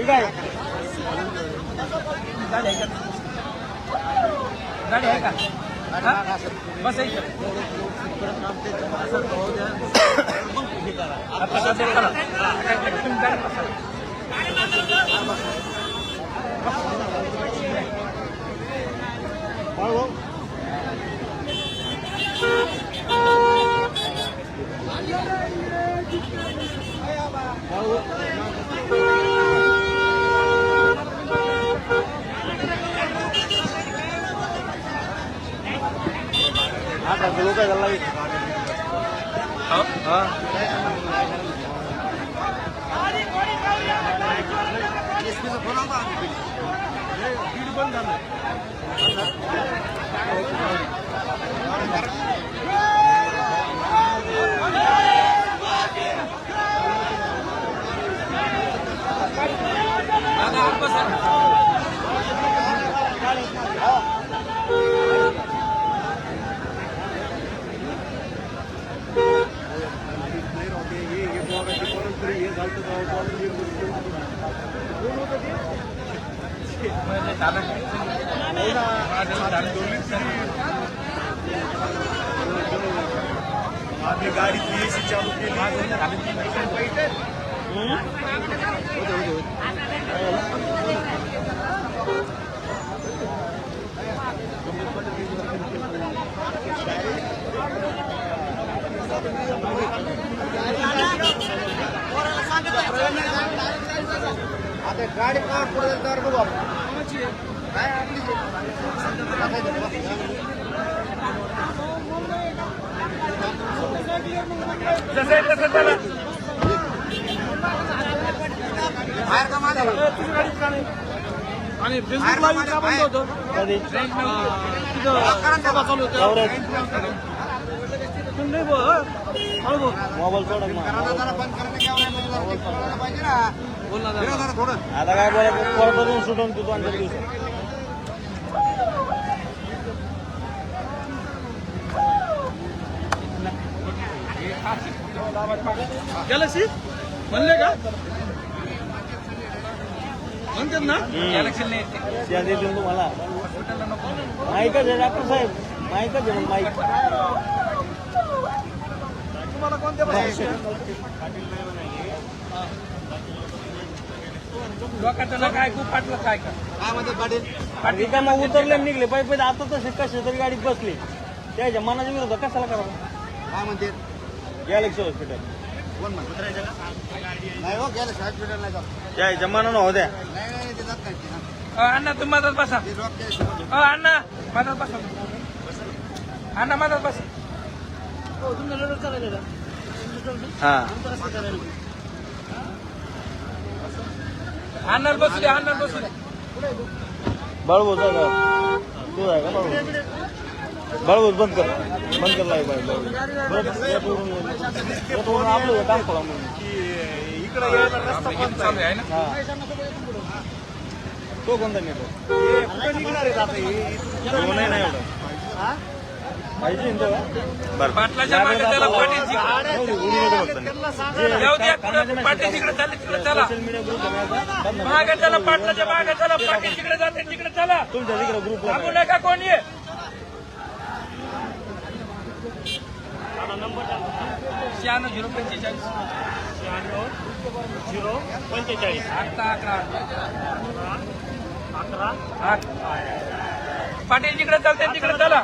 ठीक आहे गाडी आहे का गाडी आहे का हा? बस आहे का? आता सध्या चला. तुम्ही गाडीत बसा. आता लोक काय झाला गाड़ी गाडीची एसी चालू केली आता गाडी का पुढे तर बघू आपण काय आपली जसं आहे तसं चला. आणि फेसबुकला बी का बंद होतं. मोबाईल सोडा. बोल ना. आता काय बोलायचं सुटून तू दोन चार दिवसात. गॅलेक्सी म्हणले का? म्हणतात ना? देतील तुम्हाला. माईकच आहे डॉक्टर साहेब. माईकच आहे माईक तुम्हाला कोणत्या काय खूप फाटलं काय काय मग उतरले निघले. पाहिजे पाहिजे आता तसे कसे तरी गाडीत बसले. त्याच्या मनाच्या विरोधात कशाला करावं? काय म्हणते गॅलेक्सी हॉस्पिटल. कोण म्हणतो? नाही हो गेलं हॉस्पिटल नाही जात. त्या मनानं होऊ द्या. नाही नाही ते जात नाही ते. अ, अण्णा तुम्ही मधात बसा. ते drop केल्याशिवाय. अ, अण्णा मधात बसा. अण्णा मधात बसा. हा अण्णा बसू द्या अण्णा बसू द्या. बळबोज तू आहे का बळबोज बंद कर. बंद कर लाईव्ह आपलं काम करा. म्हणून इकडे यायला रस्ता पण चालू आहे ना तो कोणता नेतो? हे हे? नाही नाही एवढा. पाहिजे ना तेव्हा? बरं. पाटलाच्या मागे त्याला पाटील जिकडे जाऊ द्या कुठं पाटील चालले तिकडे चला. सोशल मीडिया ग्रुप आहे माझा. बंद नका. मागे चला पाटलाच्या मागे चला पाटील तिकडे जाते तिकडे चला. तुमच्या तिकडे ग्रुपला थांबू नका कोणी. शहाण्णव झिरो पंचेचाळीस. झिरो पंचेचाळीस. अकरा अकरा. अकरा. आठ. पाटील जिकडे चालते तिकडे चला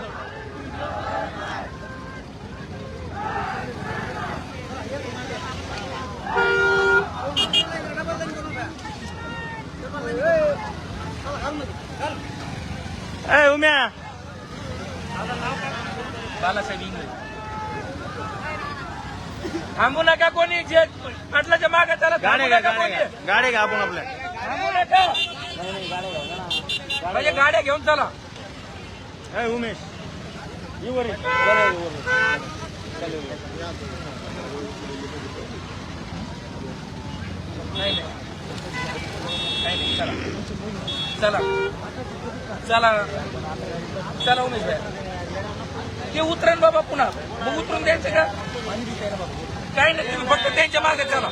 ए उम्या बालासाहेब इंगळे थांबू नका कोणी जे पाटलाच्या मागे चला थांबू गाडी घ्या गाडी आपण आपल्या. म्हणजे गाड्या घेऊन चला. उमेश. चला चला. चला. चला उमेश भाई. ते उतरण बाबा पुन्हा. मग उतरून द्यायचं का? काही नाही तुम्ही फक्त त्यांच्या मागे चला.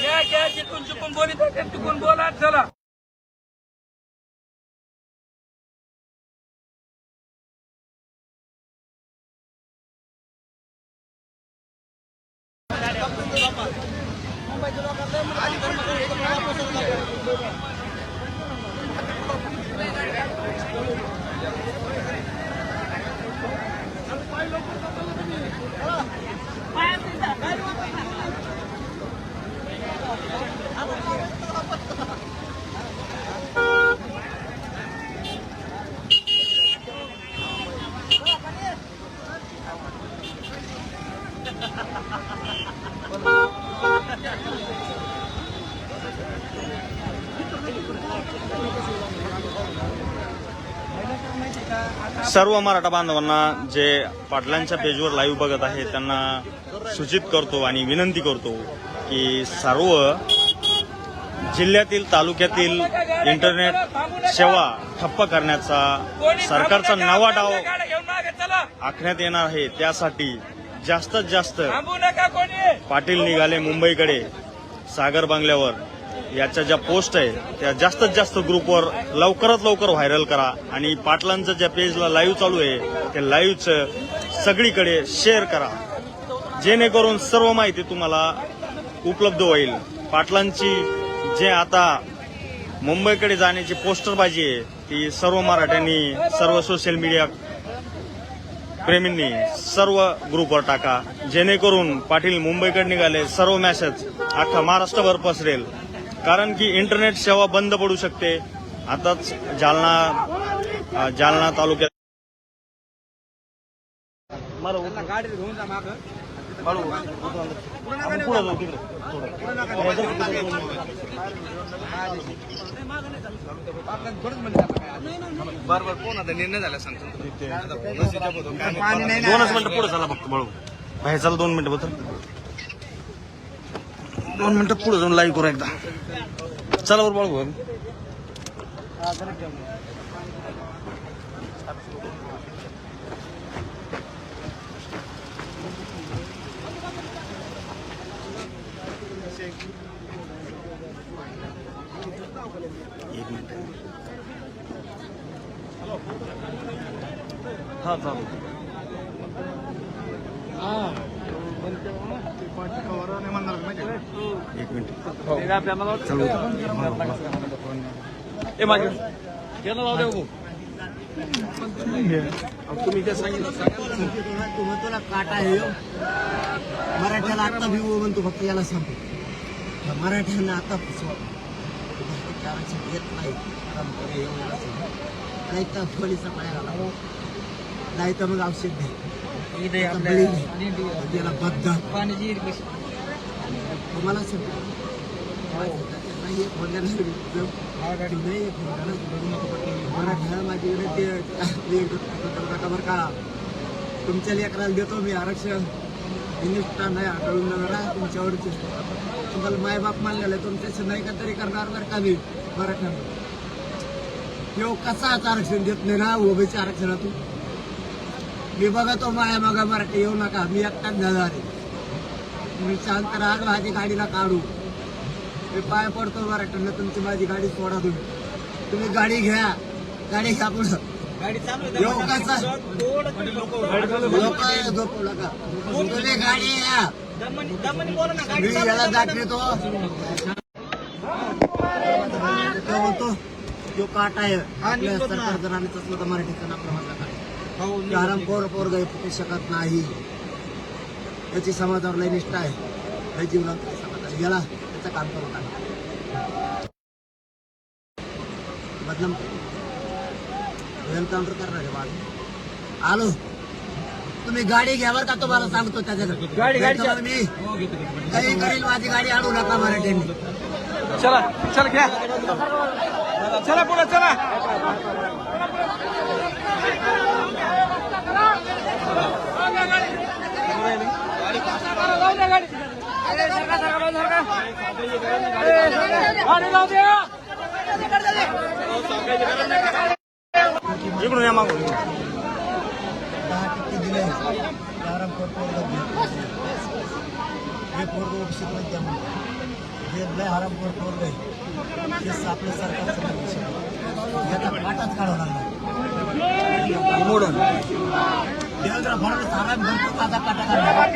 घ्या घ्या जिथून चुकून बोलित आहे बोला चला. सर्व मराठा बांधवांना जे पाटलांच्या पेजवर लाईव्ह बघत आहे त्यांना सूचित करतो आणि विनंती करतो की सर्व जिल्ह्यातील तालुक्यातील इंटरनेट सेवा ठप्प करण्याचा सरकारचा नवा डाव आखण्यात येणार आहे. त्यासाठी जास्तीत जास्त पाटील निघाले मुंबईकडे सागर बंगल्यावर. याच्या ज्या पोस्ट आहे त्या जास्तीत जास्त ग्रुपवर लवकरात लवकर व्हायरल करा. आणि पाटलांचं ज्या पेजला लाईव्ह चालू आहे त्या लाईव्हचं सगळीकडे शेअर करा. जेणेकरून सर्व माहिती तुम्हाला उपलब्ध होईल. पाटलांची जे आता मुंबईकडे जाण्याची पोस्टरबाजी आहे ती सर्व मराठ्यांनी सर्व सोशल मीडिया प्रेमींनी सर्व ग्रुपवर टाका. जेणेकरून पाटील मुंबईकडे निघाले सर्व मॅसेज अख्खा महाराष्ट्रभर पसरेल. कारण की इंटरनेट सेवा बंद पडू शकते. आताच जालना जालना तालुक्यात गाडी घेऊन जा माग. बर बर कोण आता? निर्णय झाला सांगतो. दोनच मिनिटं पुढे चला फक्त बळू बाहेर चला दोन मिनिटं बघ दोन मिनिटं पुढे जाऊन लाईव्ह करू एकदा चला बरं बळू एक मिनिट हा चालू एक मिनिट ए मागे. तुम्ही तुला काटा आहे हो. मराठ्याला आता भिवू म्हणतो फक्त याला सांगतो. मराठ्यांना आता फसवा. आरक्षण येत नाही. नाही तर पोलिसा पायाला लावा. नाही तर मग औषध दे. आता बळी घे. याला बद्दा तुम्हाला सांगतो. नाही एक नाही एक माझी विनंती बरं का तुमच्या लेकराला देतो मी आरक्षण हिंदुस्थान नाही आढळून नका तुमच्यावरचे तुम्हाला मायबाप मानलेलं आहे तुमच्याशी नाही का तरी करणार बरं का मी मराठा यो कसाच आरक्षण देत नाही ना ओबीच्या आरक्षणातून मी बघा तो माया मागा मराठी येऊ नका मी एकटाच झाला रे मी शांत राग माझी गाडीला काढू मी पाय पडतो मराठ्यांना तुमची माझी गाडी सोडा तुम्ही. तुम्ही गाडी घ्या. गाडी घ्या पुढं. लोक तुम्ही गाडी या मी याला दाखवतो. तो म्हणतो यो काट आहे. आपल्या सरकार तर आपलं म्हणलं काय आराम पोर पोर गाई फुटू शकत नाही. त्याची समाजावर लय निष्ठा आहे. लय जीवनात समाज आहे. याला त्याचं काम करून टाका बदनाम. एन्काउंटर करणार आहे माझं आलो. तुम्ही गाडी घ्यावर का तुम्हाला सांगतो त्याच्याकडे? गाडी- गाडी- मग मी काही करील माझी गाडी आणू नका मराठ्यांनी. चला चला घ्या. चला पुढे चला. इकडून या मागून दहा टक्के दिले आराम पोरग हे पोरग शिकवत द्या म्हणून हे लय हराम करतो लय हे आपलं सरकारचं नाही. याचा काटाच काढावा लागला मोडून देवेंद्र फडणवीस आराम भरपूर माझा काटा काढला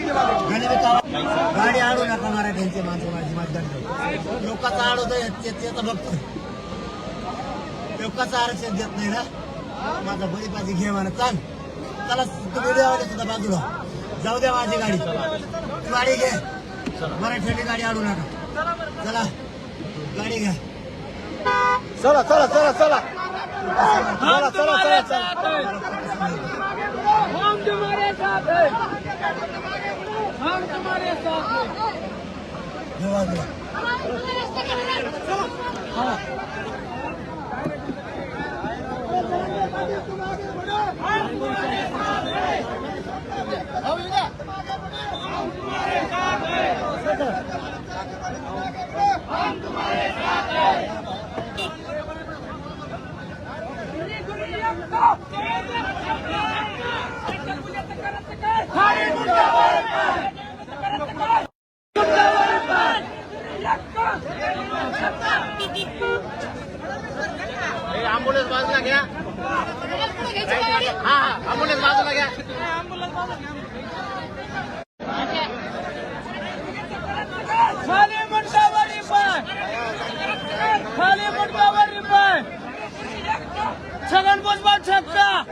गणित काढा. गाडी आडू नका मराठ्यांचे माणसं माझी मतदान लोकांचा आडवतोय त्याचं बघतोय लोकांचं आरक्षण देत नाही ना. माझा बळी पाहिजे घे म्हणा. चाल. चला तुम्ही द्यावाले सुद्धा बाजूला. जाऊ द्या माझी गाडी. गाडी घे. मराठ्यांनी गाडी आडू नका. चला. गाडी घ्या. चला चला चला चला. चला चला चला साथ चला भुजबळ